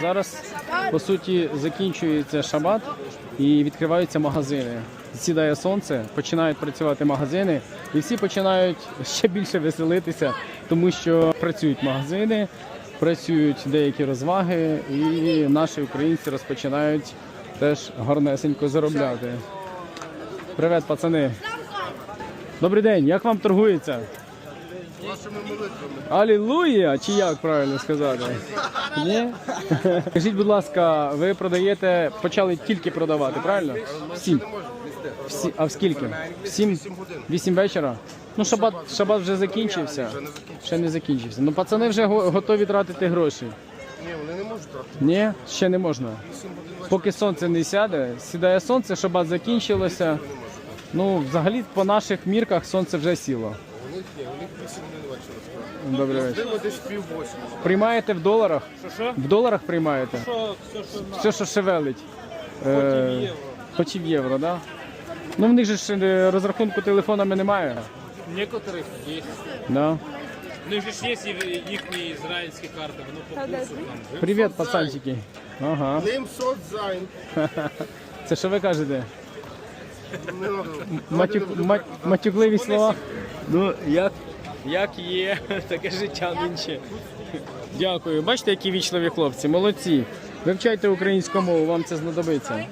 Зараз по суті закінчується шабат і відкриваються магазини. Сідає сонце, починають працювати магазини, і всі починають ще більше веселитися, тому що працюють магазини, працюють деякі розваги, і наші українці розпочинають теж гарнесенько заробляти. Привіт, пацани! Добрий день, як вам торгується? Алілуя! Чи як правильно сказати? Ні? Скажіть, будь ласка, ви продаєте, почали тільки продавати, правильно? Всім. Всі, а в скільки? В сім? Вісім вечора? Ну, шабат, шабат вже закінчився. Ще не закінчився. Ну, пацани вже го- готові тратити гроші. Ні, вони не можуть трохи. Ні, ще не можна. Поки сонце не сяде, сідає сонце, шабат закінчилося. Ну, взагалі, по наших мірках сонце вже сіло. Добрий вечір. Пів. Приймаєте в доларах? Що що? В доларах приймаєте? Що, все, що на Все, що шевелить. Е, євро. Хоч і в євро, так? Да? Ну в них же ж е, розрахунку телефонами немає. Некоторых є. Да. У них же ж є і- їхні ізраїльські карти, воно по курсу там. Привіт, пацанчики. Ага. Ним Содзайн. Це що ви кажете? Не надо. Матюк, мат, матюкливі слова. Ну, як, як є, таке життя нинче. Дякую. Бачите, які вічливі хлопці, молодці. Вивчайте українську мову, вам це знадобиться.